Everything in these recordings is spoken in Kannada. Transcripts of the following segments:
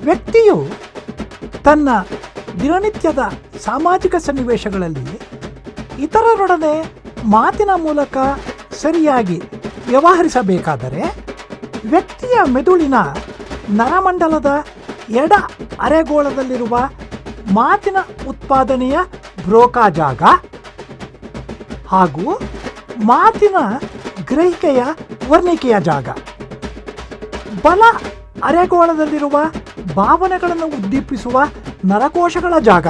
ವ್ಯಕ್ತಿಯು ತನ್ನ ದಿನನಿತ್ಯದ ಸಾಮಾಜಿಕ ಸನ್ನಿವೇಶಗಳಲ್ಲಿ ಇತರರೊಡನೆ ಮಾತಿನ ಮೂಲಕ ಸರಿಯಾಗಿ ವ್ಯವಹರಿಸಬೇಕಾದರೆ ವ್ಯಕ್ತಿಯ ಮೆದುಳಿನ ನರಮಂಡಲದ ಎಡ ಅರೆಗೋಳದಲ್ಲಿರುವ ಮಾತಿನ ಉತ್ಪಾದನೆಯ ಬ್ರೋಕಾ ಜಾಗ ಹಾಗೂ ಮಾತಿನ ಗ್ರಹಿಕೆಯ ವರ್ಣಿಕೆಯ ಜಾಗ. ಬಲ ಅರೆಗೋಳದಲ್ಲಿರುವ ಭಾವನೆಗಳನ್ನು ಉದ್ದೀಪಿಸುವ ನರಕೋಶಗಳ ಜಾಗ.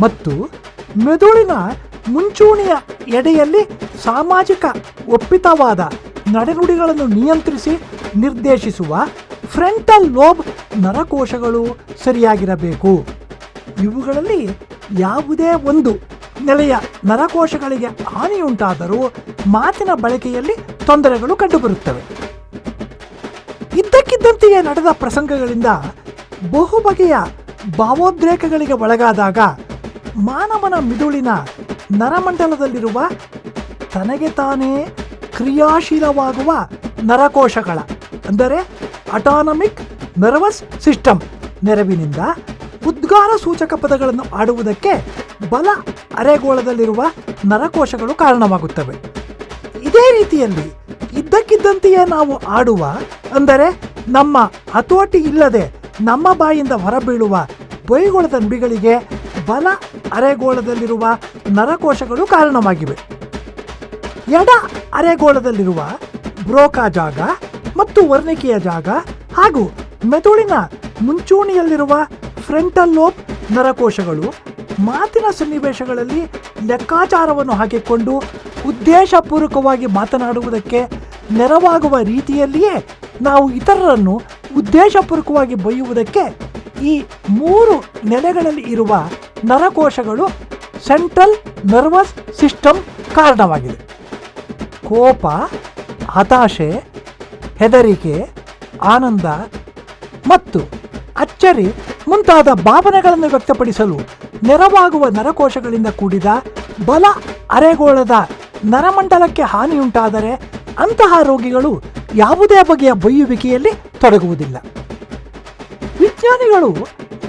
ಮತ್ತು ಮೆದುಳಿನ ಮುಂಚೂಣಿಯ ಎಡೆಯಲ್ಲಿ ಸಾಮಾಜಿಕ ಒಪ್ಪಿತವಾದ ನಡೆನುಡಿಗಳನ್ನು ನಿಯಂತ್ರಿಸಿ ನಿರ್ದೇಶಿಸುವ ಫ್ರಂಟಲ್ ಲೋಬ್ ನರಕೋಶಗಳು ಸರಿಯಾಗಿರಬೇಕು. ಇವುಗಳಲ್ಲಿ ಯಾವುದೇ ಒಂದು ನೆಲೆಯ ನರಕೋಶಗಳಿಗೆ ಹಾನಿಯುಂಟಾದರೂ ಮಾತಿನ ಬಳಕೆಯಲ್ಲಿ ತೊಂದರೆಗಳು ಕಂಡುಬರುತ್ತವೆ. ಇದ್ದಕ್ಕಿದ್ದಂತೆಯೇ ನಡೆದ ಪ್ರಸಂಗಗಳಿಂದ ಬಹು ಬಗೆಯ ಭಾವೋದ್ರೇಕಗಳಿಗೆ ಒಳಗಾದಾಗ ಮಾನವನ ಮಿದುಳಿನ ನರಮಂಡಲದಲ್ಲಿರುವ ತನಗೆ ತಾನೇ ಕ್ರಿಯಾಶೀಲವಾಗುವ ನರಕೋಶಗಳ, ಅಂದರೆ ಅಟಾನಮಿಕ್ ನರ್ವಸ್ ಸಿಸ್ಟಮ್ ನೆರವಿನಿಂದ ಉದ್ಗಾರ ಸೂಚಕ ಪದಗಳನ್ನು ಆಡುವುದಕ್ಕೆ ಬಲ ಅರೆಗೋಳದಲ್ಲಿರುವ ನರಕೋಶಗಳು ಕಾರಣವಾಗುತ್ತವೆ. ಇದೇ ರೀತಿಯಲ್ಲಿ ಇದ್ದಕ್ಕಿದ್ದಂತೆಯೇ ನಾವು ಆಡುವ, ಅಂದರೆ ನಮ್ಮ ಹತೋಟಿ ಇಲ್ಲದೆ ನಮ್ಮ ಬಾಯಿಂದ ಹೊರಬೀಳುವ ಬೈಗೋಳದ ನುಡಿಗಳಿಗೆ ಬಲ ಅರೆಗೋಳದಲ್ಲಿರುವ ನರಕೋಶಗಳು ಕಾರಣವಾಗಿವೆ. ಎಡ ಅರೆಗೋಳದಲ್ಲಿರುವ ಬ್ರೋಕಾ ಜಾಗ ಮತ್ತು ವರ್ಣಿಕೆಯ ಜಾಗ ಹಾಗೂ ಮೆದುಳಿನ ಮುಂಚೂಣಿಯಲ್ಲಿರುವ ಫ್ರಂಟಲ್ ಲೋಬ್ ನರಕೋಶಗಳು ಮಾತಿನ ಸನ್ನಿವೇಶಗಳಲ್ಲಿ ಲೆಕ್ಕಾಚಾರವನ್ನು ಹಾಕಿಕೊಂಡು ಉದ್ದೇಶಪೂರ್ವಕವಾಗಿ ಮಾತನಾಡುವುದಕ್ಕೆ ನೆರವಾಗುವ ರೀತಿಯಲ್ಲಿಯೇ ನಾವು ಇತರರನ್ನು ಉದ್ದೇಶಪೂರ್ವಕವಾಗಿ ಬೈಯುವುದಕ್ಕೆ ಈ ಮೂರು ನೆಲೆಗಳಲ್ಲಿ ಇರುವ ನರಕೋಶಗಳು ಸೆಂಟ್ರಲ್ ನರ್ವಸ್ ಸಿಸ್ಟಮ್ ಕಾರಣವಾಗಿದೆ. ಕೋಪ, ಹತಾಶೆ, ಹೆದರಿಕೆ, ಆನಂದ ಮತ್ತು ಅಚ್ಚರಿ ಮುಂತಾದ ಭಾವನೆಗಳನ್ನು ವ್ಯಕ್ತಪಡಿಸಲು ನೆರವಾಗುವ ನರಕೋಶಗಳಿಂದ ಕೂಡಿದ ಬಲ ಅರೆಗೋಳದ ನರಮಂಡಲಕ್ಕೆ ಹಾನಿಯುಂಟಾದರೆ ಅಂತಹ ರೋಗಿಗಳು ಯಾವುದೇ ಬಗೆಯ ಬೈಯುವಿಕೆಯಲ್ಲಿ ತೊಡಗುವುದಿಲ್ಲ. ವಿಜ್ಞಾನಿಗಳು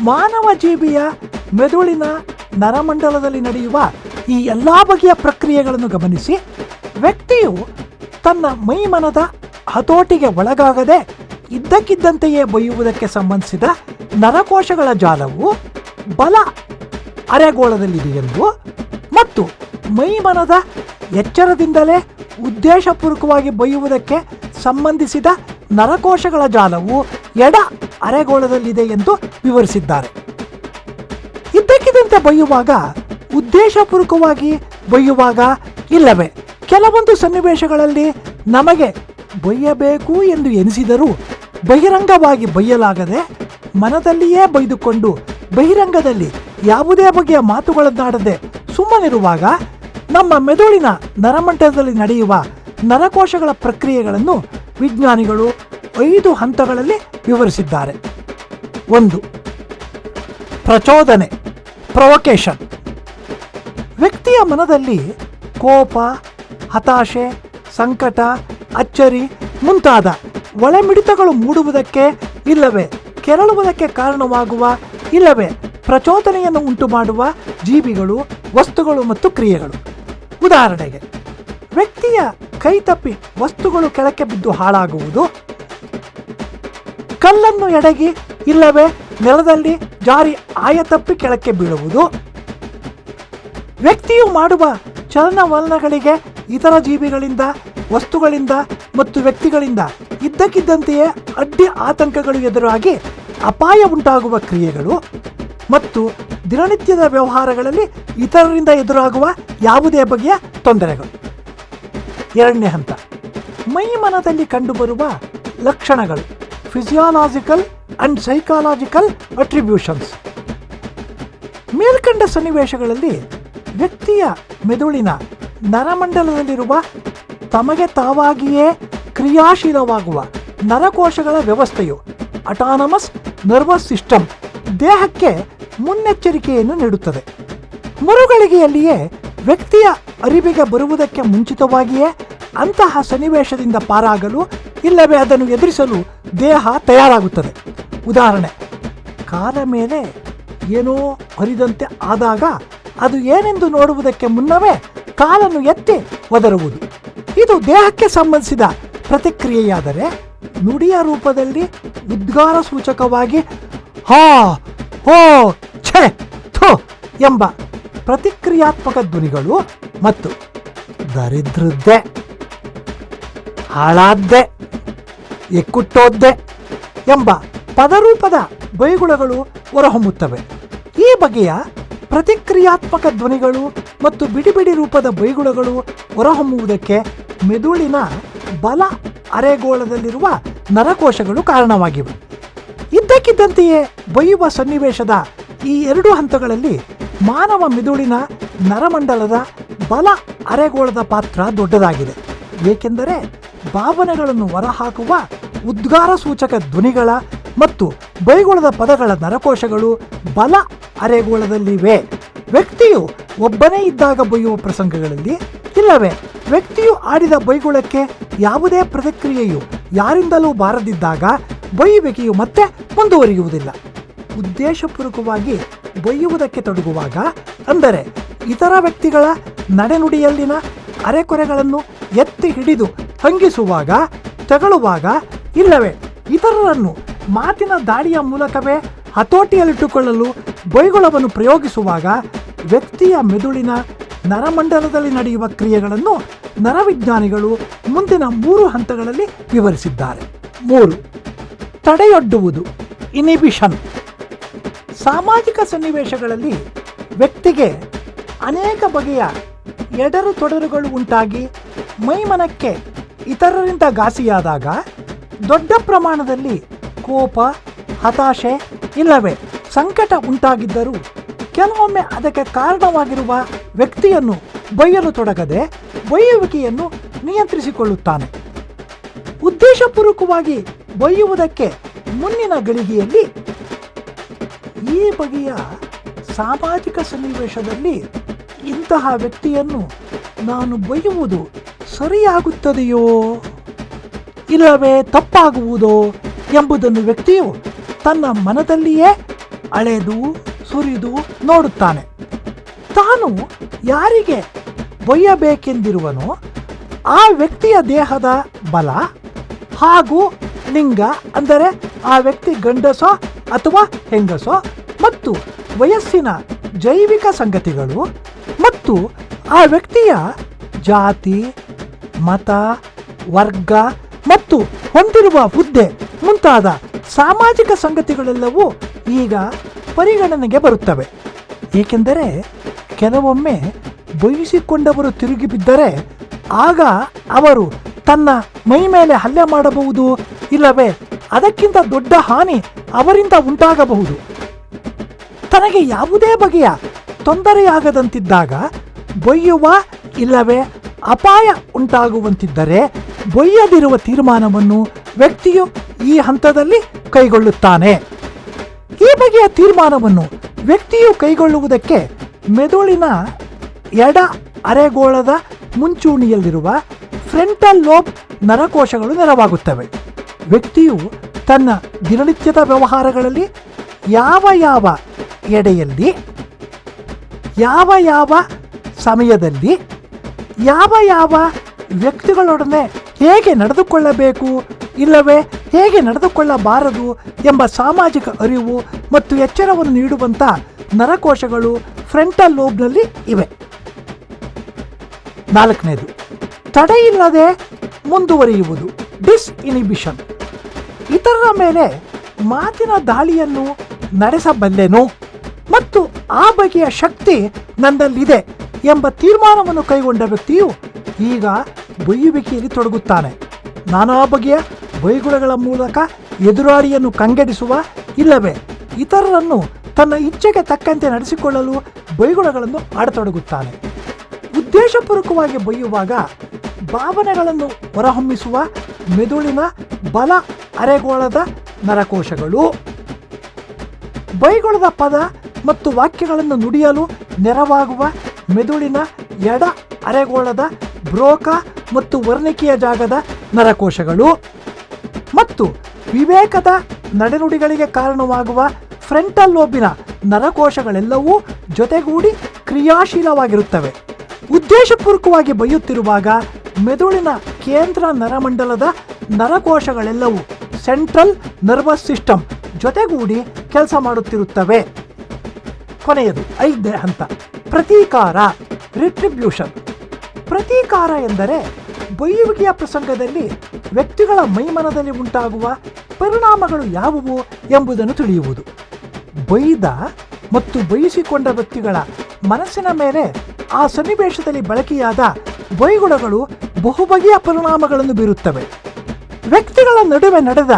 ಮಾನವ ಜೀವಿಯ ಮೆದುಳಿನ ನರಮಂಡಲದಲ್ಲಿ ನಡೆಯುವ ಈ ಎಲ್ಲ ಬಗೆಯ ಪ್ರಕ್ರಿಯೆಗಳನ್ನು ಗಮನಿಸಿ, ವ್ಯಕ್ತಿಯು ತನ್ನ ಮೈಮನದ ಹತೋಟಿಗೆ ಒಳಗಾಗದೆ ಇದ್ದಕ್ಕಿದ್ದಂತೆಯೇ ಬೈಯುವುದಕ್ಕೆ ಸಂಬಂಧಿಸಿದ ನರಕೋಶಗಳ ಜಾಲವು ಬಲ ಅರೆಗೋಳದಲ್ಲಿದೆಯೆಂದು ಮತ್ತು ಮೈಮನದ ಎಚ್ಚರದಿಂದಲೇ ಉದ್ದೇಶಪೂರ್ವಕವಾಗಿ ಬೈಯುವುದಕ್ಕೆ ಸಂಬಂಧಿಸಿದ ನರಕೋಶಗಳ ಜಾಲವು ಎಡ ಅರೆಗೋಳದಲ್ಲಿದೆ ಎಂದು ವಿವರಿಸಿದ್ದಾರೆ. ಇದ್ದಕ್ಕಿದ್ದಂತೆ ಬೈಯುವಾಗ ಉದ್ದೇಶಪೂರ್ವಕವಾಗಿ ಬೈಯುವಾಗ ಇಲ್ಲವೇ? ಕೆಲವೊಂದು ಸನ್ನಿವೇಶಗಳಲ್ಲಿ ನಮಗೆ ಬೈಯಬೇಕು ಎಂದು ಎನಿಸಿದರೂ ಬಹಿರಂಗವಾಗಿ ಬೈಯಲಾಗದೆ ಮನದಲ್ಲಿಯೇ ಬೈದುಕೊಂಡು ಬಹಿರಂಗದಲ್ಲಿ ಯಾವುದೇ ಬಗೆಯ ಮಾತುಗಳನ್ನಾಡದೆ ಸುಮ್ಮನಿರುವಾಗ ನಮ್ಮ ಮೆದುಳಿನ ನರಮಂಡಲದಲ್ಲಿ ನಡೆಯುವ ನರಕೋಶಗಳ ಪ್ರಕ್ರಿಯೆಗಳನ್ನು ವಿಜ್ಞಾನಿಗಳು ಐದು ಹಂತಗಳಲ್ಲಿ ವಿವರಿಸಿದ್ದಾರೆ. ಒಂದು, ಪ್ರಚೋದನೆ ಪ್ರೊವೊಕೇಶನ್ ವ್ಯಕ್ತಿಯ ಮನದಲ್ಲಿ ಕೋಪ, ಹತಾಶೆ, ಸಂಕಟ, ಅಚ್ಚರಿ ಮುಂತಾದ ಒಳಮಿಡಿತಗಳು ಮೂಡುವುದಕ್ಕೆ ಇಲ್ಲವೇ, ಕೆರಳುವುದಕ್ಕೆ ಕಾರಣವಾಗುವ ಇಲ್ಲವೇ ಪ್ರಚೋದನೆಯನ್ನು ಉಂಟು ಮಾಡುವ ಜೀವಿಗಳು, ವಸ್ತುಗಳು ಮತ್ತು ಕ್ರಿಯೆಗಳು. ಉದಾಹರಣೆಗೆ, ವ್ಯಕ್ತಿಯ ಕೈ ತಪ್ಪಿ ವಸ್ತುಗಳು ಕೆಳಕ್ಕೆ ಬಿದ್ದು ಹಾಳಾಗುವುದು, ಕಲ್ಲನ್ನು ಎಡಗಿ ಇಲ್ಲವೇ ನೆಲದಲ್ಲಿ ಜಾರಿ ಆಯ ತಪ್ಪಿ ಕೆಳಕ್ಕೆ ಬೀಳುವುದು, ವ್ಯಕ್ತಿಯು ಮಾಡುವ ಚಲನವಲನಗಳಿಗೆ ಇತರ ಜೀವಿಗಳಿಂದ, ವಸ್ತುಗಳಿಂದ ಮತ್ತು ವ್ಯಕ್ತಿಗಳಿಂದ ಇದ್ದಕ್ಕಿದ್ದಂತೆಯೇ ಅಡ್ಡಿ ಆತಂಕಗಳು ಎದುರಾಗಿ ಅಪಾಯ ಉಂಟಾಗುವ ಕ್ರಿಯೆಗಳು ಮತ್ತು ದಿನನಿತ್ಯದ ವ್ಯವಹಾರಗಳಲ್ಲಿ ಇತರರಿಂದ ಎದುರಾಗುವ ಯಾವುದೇ ಬಗೆಯ ತೊಂದರೆಗಳು. ಎರಡನೇ ಹಂತ ಮೈಮನದಲ್ಲಿ ಕಂಡುಬರುವ ಲಕ್ಷಣಗಳು ಫಿಸಿಯಾಲಾಜಿಕಲ್ ಅಂಡ್ ಸೈಕಾಲಜಿಕಲ್ ಅಟ್ರಿಬ್ಯೂಷನ್ಸ್ ಮೇಲ್ಕಂಡ ಸನ್ನಿವೇಶಗಳಲ್ಲಿ ವ್ಯಕ್ತಿಯ ಮೆದುಳಿನ ನರಮಂಡಲದಲ್ಲಿರುವ ತಮಗೆ ತಾವಾಗಿಯೇ ಕ್ರಿಯಾಶೀಲವಾಗುವ ನರಕೋಶಗಳ ವ್ಯವಸ್ಥೆಯು ಅಟಾನಮಸ್ ನರ್ವಸ್ ಸಿಸ್ಟಮ್ ದೇಹಕ್ಕೆ ಮುನ್ನೆಚ್ಚರಿಕೆಯನ್ನು ನೀಡುತ್ತದೆ. ಮರುಗಳಿಗೆಯಲ್ಲಿಯೇ ವ್ಯಕ್ತಿಯ ಅರಿವಿಗೆ ಬರುವುದಕ್ಕೆ ಮುಂಚಿತವಾಗಿಯೇ ಅಂತಹ ಸನ್ನಿವೇಶದಿಂದ ಪಾರಾಗಲು ಇಲ್ಲವೇ ಅದನ್ನು ಎದುರಿಸಲು ದೇಹ ತಯಾರಾಗುತ್ತದೆ. ಉದಾಹರಣೆ, ಕಾಲ ಮೇಲೆ ಏನೋ ಹರಿದಂತೆ ಆದಾಗ ಅದು ಏನೆಂದು ನೋಡುವುದಕ್ಕೆ ಮುನ್ನವೇ ಕಾಲನ್ನು ಎತ್ತಿ ಒದರುವುದು. ಇದು ದೇಹಕ್ಕೆ ಸಂಬಂಧಿಸಿದ ಪ್ರತಿಕ್ರಿಯೆಯಾದರೆ ನುಡಿಯ ರೂಪದಲ್ಲಿ ಉದ್ಗಾರ ಸೂಚಕವಾಗಿ, ಹಾ ಹೋ ಛೆ, ಥು, ಎಂಬ ಪ್ರತಿಕ್ರಿಯಾತ್ಮಕ ಧ್ವನಿಗಳು ಮತ್ತು ದರಿದ್ರದ್ದೆ, ಹಾಳಾದ್ದೆ, ಎಕ್ಕುಟ್ಟೋದ್ದೆ ಎಂಬ ಪದರೂಪದ ಬೈಗುಳಗಳು ಹೊರಹೊಮ್ಮುತ್ತವೆ. ಈ ಬಗೆಯ ಪ್ರತಿಕ್ರಿಯಾತ್ಮಕ ಧ್ವನಿಗಳು ಮತ್ತು ಬಿಡಿಬಿಡಿ ಬಿಡಿ ರೂಪದ ಬೈಗುಳಗಳು ಹೊರಹೊಮ್ಮುವುದಕ್ಕೆ ಮೆದುಳಿನ ಬಲ ಅರೆಗೋಳದಲ್ಲಿರುವ ನರಕೋಶಗಳು ಕಾರಣವಾಗಿವೆ. ಇದ್ದಕ್ಕಿದ್ದಂತೆಯೇ ಬೈಯುವ ಸನ್ನಿವೇಶದ ಈ ಎರಡು ಹಂತಗಳಲ್ಲಿ ಮಾನವ ಮಿದುಳಿನ ನರಮಂಡಲದ ಬಲ ಅರೆಗೋಳದ ಪಾತ್ರ ದೊಡ್ಡದಾಗಿದೆ. ಏಕೆಂದರೆ ಭಾವನೆಗಳನ್ನು ಹೊರಹಾಕುವ ಉದ್ಗಾರ ಸೂಚಕ ಧ್ವನಿಗಳ ಮತ್ತು ಬೈಗೋಳದ ಪದಗಳ ನರಕೋಶಗಳು ಬಲ ಅರೆಗೋಳದಲ್ಲಿವೆ. ವ್ಯಕ್ತಿಯು ಒಬ್ಬನೇ ಇದ್ದಾಗ ಬೈಯುವ ಪ್ರಸಂಗಗಳಲ್ಲಿ ಇಲ್ಲವೇ? ವ್ಯಕ್ತಿಯು ಆಡಿದ ಬೈಗೋಳಕ್ಕೆ ಯಾವುದೇ ಪ್ರತಿಕ್ರಿಯೆಯು ಯಾರಿಂದಲೂ ಬಾರದಿದ್ದಾಗ ಬೈಯುವಿಕೆಯು ಮತ್ತೆ ಮುಂದುವರಿಯುವುದಿಲ್ಲ. ಉದ್ದೇಶಪೂರ್ವಕವಾಗಿ ಬೈಯುವುದಕ್ಕೆ ತೊಡಗುವಾಗ ಅಂದರೆ ಇತರ ವ್ಯಕ್ತಿಗಳ ನಡೆನುಡಿಯಲ್ಲಿನ ಅರೆಕೊರೆಗಳನ್ನು ಎತ್ತಿ ಹಿಡಿದು ಹಂಗಿಸುವಾಗ, ತಗಳುವಾಗ ಇಲ್ಲವೇ? ಇತರರನ್ನು ಮಾತಿನ ದಾಳಿಯ ಮೂಲಕವೇ ಹತೋಟಿಯಲ್ಲಿಟ್ಟುಕೊಳ್ಳಲು ಬೈಗುಳವನ್ನು ಪ್ರಯೋಗಿಸುವಾಗ ವ್ಯಕ್ತಿಯ ಮೆದುಳಿನ ನರಮಂಡಲದಲ್ಲಿ ನಡೆಯುವ ಕ್ರಿಯೆಗಳನ್ನು ನರವಿಜ್ಞಾನಿಗಳು ಮುಂದಿನ ಮೂರು ಹಂತಗಳಲ್ಲಿ ವಿವರಿಸಿದ್ದಾರೆ. ಮೂರು. ತಡೆಯೊಡ್ಡುವುದು. ಇನಿಬಿಷನ್. ಸಾಮಾಜಿಕ ಸನ್ನಿವೇಶಗಳಲ್ಲಿ ವ್ಯಕ್ತಿಗೆ ಅನೇಕ ಬಗೆಯ ಎಡರು ತೊಡರುಗಳು ಉಂಟಾಗಿ ಮೈಮನಕ್ಕೆ ಇತರರಿಂದ ಘಾಸಿಯಾದಾಗ ದೊಡ್ಡ ಪ್ರಮಾಣದಲ್ಲಿ ಕೋಪ, ಹತಾಶೆ ಇಲ್ಲವೇ? ಸಂಕಟ ಉಂಟಾಗಿದ್ದರೂ ಕೆಲವೊಮ್ಮೆ ಅದಕ್ಕೆ ಕಾರಣವಾಗಿರುವ ವ್ಯಕ್ತಿಯನ್ನು ಬೈಯಲು ತೊಡಗದೆ ಬೈಯುವಿಕೆಯನ್ನು ನಿಯಂತ್ರಿಸಿಕೊಳ್ಳುತ್ತಾನೆ. ಉದ್ದೇಶಪೂರ್ವಕವಾಗಿ ಬೈಯುವುದಕ್ಕೆ ಮುಂದಿನ ಗಳಿಗೆಯಲ್ಲಿ ಈ ಬಗೆಯ ಸಾಮಾಜಿಕ ಸನ್ನಿವೇಶದಲ್ಲಿ ಇಂತಹ ವ್ಯಕ್ತಿಯನ್ನು ನಾನು ಬೈಯುವುದು ಸರಿಯಾಗುತ್ತದೆಯೋ, ಇಲ್ಲವೇ ತಪ್ಪಾಗುವುದೋ ಎಂಬುದನ್ನು ವ್ಯಕ್ತಿಯು ತನ್ನ ಮನದಲ್ಲಿಯೇ ಅಳೆದು, ಸುರಿದು ನೋಡುತ್ತಾನೆ. ತಾನು ಯಾರಿಗೆ ಬೈಯಬೇಕೆಂದಿರುವನೋ ಆ ವ್ಯಕ್ತಿಯ ದೇಹದ ಬಲ ಹಾಗೂ ಲಿಂಗ ಅಂದರೆ ಆ ವ್ಯಕ್ತಿ ಗಂಡಸೋ ಅಥವಾ ಹೆಂಗಸೋ, ಮತ್ತು ವಯಸ್ಸಿನ ಜೈವಿಕ ಸಂಗತಿಗಳು, ಮತ್ತು ಆ ವ್ಯಕ್ತಿಯ ಜಾತಿ, ಮತ, ವರ್ಗ, ಮತ್ತು ಹೊಂದಿರುವ ಹುದ್ದೆ ಮುಂತಾದ ಸಾಮಾಜಿಕ ಸಂಗತಿಗಳೆಲ್ಲವೂ ಈಗ ಪರಿಗಣನೆಗೆ ಬರುತ್ತವೆ. ಏಕೆಂದರೆ ಕೆಲವೊಮ್ಮೆ ಬಯಸಿಕೊಂಡವರು ತಿರುಗಿ ಬಿದ್ದರೆ ಆಗ ಅವರು ತನ್ನ ಮೈ ಮೇಲೆ ಹಲ್ಲೆ ಮಾಡಬಹುದು ಇಲ್ಲವೇ? ಅದಕ್ಕಿಂತ ದೊಡ್ಡ ಹಾನಿ ಅವರಿಂದ ಉಂಟಾಗಬಹುದು. ತನಗೆ ಯಾವುದೇ ಬಗೆಯ ತೊಂದರೆಯಾಗದಂತಿದ್ದಾಗ ಬೊಯ್ಯುವ ಇಲ್ಲವೇ ಅಪಾಯ ಉಂಟಾಗುವಂತಿದ್ದರೆ ಬೊಯ್ಯದಿರುವ ತೀರ್ಮಾನವನ್ನು ವ್ಯಕ್ತಿಯು ಈ ಹಂತದಲ್ಲಿ ಕೈಗೊಳ್ಳುತ್ತಾನೆ. ಈ ಬಗೆಯ ತೀರ್ಮಾನವನ್ನು ವ್ಯಕ್ತಿಯು ಕೈಗೊಳ್ಳುವುದಕ್ಕೆ ಮೆದುಳಿನ ಎಡ ಅರೆಗೋಳದ ಮುಂಚೂಣಿಯಲ್ಲಿರುವ ಫ್ರಂಟಲ್ ಲೋಬ್ ನರಕೋಶಗಳು ನೆರವಾಗುತ್ತವೆ. ವ್ಯಕ್ತಿಯು ತನ್ನ ದಿನನಿತ್ಯದ ವ್ಯವಹಾರಗಳಲ್ಲಿ ಯಾವ ಯಾವ ಎಡೆಯಲ್ಲಿ, ಯಾವ ಯಾವ ಸಮಯದಲ್ಲಿ, ಯಾವ ಯಾವ ವ್ಯಕ್ತಿಗಳೊಡನೆ ಹೇಗೆ ನಡೆದುಕೊಳ್ಳಬೇಕು ಇಲ್ಲವೇ ಹೇಗೆ ನಡೆದುಕೊಳ್ಳಬಾರದು ಎಂಬ ಸಾಮಾಜಿಕ ಅರಿವು ಮತ್ತು ಎಚ್ಚರವನ್ನು ನೀಡುವಂಥ ನರಕೋಶಗಳು ಫ್ರಂಟಲ್ ಲೋಬ್ನಲ್ಲಿ ಇವೆ. ನಾಲ್ಕನೇದು, ತಡೆಯಿಲ್ಲದೆ ಮುಂದುವರಿಯುವುದು. ಡಿಸ್ ಇನಿಬಿಷನ್ ಇತರರ ಮೇಲೆ ಮಾತಿನ ದಾಳಿಯನ್ನು ನಡೆಸಬಲ್ಲೆನು ಮತ್ತು ಆ ಬಗೆಯ ಶಕ್ತಿ ನನ್ನಲ್ಲಿದೆ ಎಂಬ ತೀರ್ಮಾನವನ್ನು ಕೈಗೊಂಡ ವ್ಯಕ್ತಿಯು ಈಗ ಬೈಯುವಿಕೆಯಲ್ಲಿ ತೊಡಗುತ್ತಾನೆ. ನಾನಾ ಬಗೆಯ ಬೈಗುಳಗಳ ಮೂಲಕ ಎದುರಾಳಿಯನ್ನು ಕಂಗೆಡಿಸುವ ಇಲ್ಲವೇ, ಇತರರನ್ನು ತನ್ನ ಇಚ್ಛೆಗೆ ತಕ್ಕಂತೆ ನಡೆಸಿಕೊಳ್ಳಲು ಬೈಗುಳಗಳನ್ನು ಆಡತೊಡಗುತ್ತಾನೆ. ಉದ್ದೇಶಪೂರ್ವಕವಾಗಿ ಬೈಯುವಾಗ ಭಾವನೆಗಳನ್ನು ಹೊರಹೊಮ್ಮಿಸುವ ಮೆದುಳಿನ ಬಲ ಅರೆಗೋಳದ ನರಕೋಶಗಳು. ಬೈಗೊಳದ ಪದ ಮತ್ತು ವಾಕ್ಯಗಳನ್ನು ನುಡಿಯಲು ನೆರವಾಗುವ ಮೆದುಳಿನ ಎಡ ಅರೆಗೋಳದ ಬ್ರೋಕ ಮತ್ತು ವರ್ಣಿಕೆಯ ಜಾಗದ ನರಕೋಶಗಳು. ಮತ್ತು ವಿವೇಕದ ನಡೆನುಡಿಗಳಿಗೆ ಕಾರಣವಾಗುವ ಫ್ರಂಟಲ್ ಲೋಬಿನ ನರಕೋಶಗಳೆಲ್ಲವೂ ಜೊತೆಗೂಡಿ ಕ್ರಿಯಾಶೀಲವಾಗಿರುತ್ತವೆ. ಉದ್ದೇಶಪೂರ್ವಕವಾಗಿ ಬೈಯುತ್ತಿರುವಾಗ ಮೆದುಳಿನ ಕೇಂದ್ರ ನರಮಂಡಲದ ನರಕೋಶಗಳೆಲ್ಲವೂ ಸೆಂಟ್ರಲ್ ನರ್ವಸ್ ಸಿಸ್ಟಮ್ ಜೊತೆಗೂಡಿ ಕೆಲಸ ಮಾಡುತ್ತಿರುತ್ತವೆ. ಕೊನೆಯದು ಐದನೇ ಹಂತ ಪ್ರತೀಕಾರ, ರಿಟ್ರಿಬ್ಯೂಷನ್. ಪ್ರತೀಕಾರ ಎಂದರೆ ಬೈಯುವಿಕೆಯ ಪ್ರಸಂಗದಲ್ಲಿ ವ್ಯಕ್ತಿಗಳ ಮೈಮನದಲ್ಲಿ ಉಂಟಾಗುವ ಪರಿಣಾಮಗಳು ಯಾವುವು ಎಂಬುದನ್ನು ತಿಳಿಯುವುದು. ಬೈದ ಮತ್ತು ಬಯಸಿಕೊಂಡ ವ್ಯಕ್ತಿಗಳ ಮನಸ್ಸಿನ ಮೇಲೆ ಆ ಸನ್ನಿವೇಶದಲ್ಲಿ ಬಳಕೆಯಾದ ಬೈಗುಳಗಳು ಬಹುಬಗೆಯ ಪರಿಣಾಮಗಳನ್ನು ಬೀರುತ್ತವೆ. ವ್ಯಕ್ತಿಗಳ ನಡುವೆ ನಡೆದ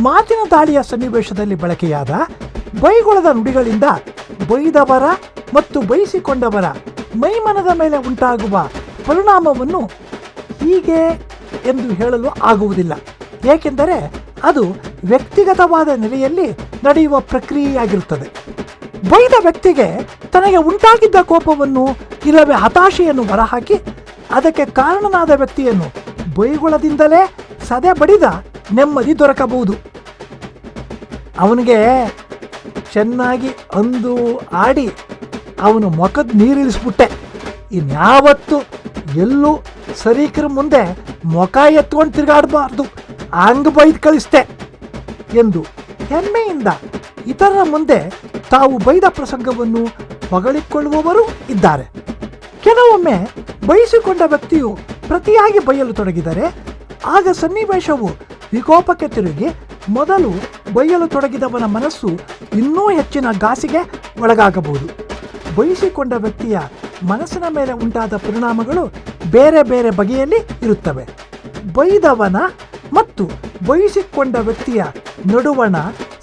ಮಾತಿನ ದಾಳಿಯ ಸನ್ನಿವೇಶದಲ್ಲಿ ಬಳಕೆಯಾದ ಬೈಗುಳದ ನುಡಿಗಳಿಂದ ಬೈದವರ ಮತ್ತು ಬೈಸಿಕೊಂಡವರ ಮೈಮನದ ಮೇಲೆ ಉಂಟಾಗುವ ಪರಿಣಾಮವನ್ನು ಹೀಗೆ ಎಂದು ಹೇಳಲು ಆಗುವುದಿಲ್ಲ. ಏಕೆಂದರೆ ಅದು ವ್ಯಕ್ತಿಗತವಾದ ನೆಲೆಯಲ್ಲಿ ನಡೆಯುವ ಪ್ರಕ್ರಿಯೆಯಾಗಿರುತ್ತದೆ. ಬೈದ ವ್ಯಕ್ತಿಗೆ ತನಗೆ ಉಂಟಾಗಿದ್ದ ಕೋಪವನ್ನು ಇಲ್ಲವೇ ಹತಾಶೆಯನ್ನು ಹೊರಹಾಕಿ ಅದಕ್ಕೆ ಕಾರಣನಾದ ವ್ಯಕ್ತಿಯನ್ನು ಬೈಗುಳದಿಂದಲೇ ಸದೆ ಬಡಿದ ನೆಮ್ಮದಿ ದೊರಕಬಹುದು. ಅವನಿಗೆ ಚೆನ್ನಾಗಿ ಅಂದು ಆಡಿ ಅವನು ಮೊಕದ ನೀರಿಳಿಸ್ಬಿಟ್ಟೆ. ಇನ್ಯಾವತ್ತು ಎಲ್ಲೂ ಸರೀಕರ ಮುಂದೆ ಮೊಕ ಎತ್ಕೊಂಡು ತಿರುಗಾಡಬಾರ್ದು ಹಂಗ ಬೈದ್ ಕಳಿಸ್ತೆ ಎಂದು ಹೆಮ್ಮೆಯಿಂದ ಇತರರ ಮುಂದೆ ತಾವು ಬೈದ ಪ್ರಸಂಗವನ್ನು ಹೊಗಳಿಕೊಳ್ಳುವವರು ಇದ್ದಾರೆ. ಕೆಲವೊಮ್ಮೆ ಬಯಸಿಕೊಂಡ ವ್ಯಕ್ತಿಯು ಪ್ರತಿಯಾಗಿ ಬೈಯಲು ತೊಡಗಿದರೆ, ಆಗ ಸನ್ನಿವೇಶವು ವಿಕೋಪಕ್ಕೆ ತಿರುಗಿ ಮೊದಲು ಬೈಯಲು ತೊಡಗಿದವನ ಮನಸ್ಸು ಇನ್ನೂ ಹೆಚ್ಚಿನ ಗಾಸಿಗೆ ಒಳಗಾಗಬಹುದು. ಬಯಸಿಕೊಂಡ ವ್ಯಕ್ತಿಯ ಮನಸ್ಸಿನ ಮೇಲೆ ಉಂಟಾದ ಪರಿಣಾಮಗಳು ಬೇರೆ ಬೇರೆ ಬಗೆಯಲ್ಲಿ ಇರುತ್ತವೆ. ಬೈದವನ ಮತ್ತು ಬಯಸಿಕೊಂಡ ವ್ಯಕ್ತಿಯ ನಡುವಣ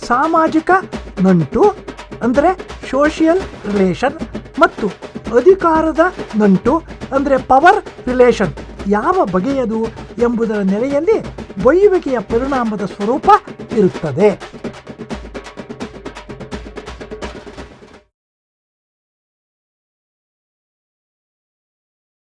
ಸಾಮಾಜಿಕ, ನಂಟು, ಅಂದರೆ ಸೋಷಿಯಲ್ ರಿಲೇಷನ್ ಮತ್ತು ಅಧಿಕಾರದ ನಂಟು ಅಂದರೆ ಪವರ್ ರಿಲೇಷನ್. ಯಾವ ಬಗೆಯದು ಎಂಬುದರ ನೆಲೆಯಲ್ಲಿ ಬೈಯುವಿಕೆಯ ಪರಿಣಾಮದ ಸ್ವರೂಪ ಇರುತ್ತದೆ.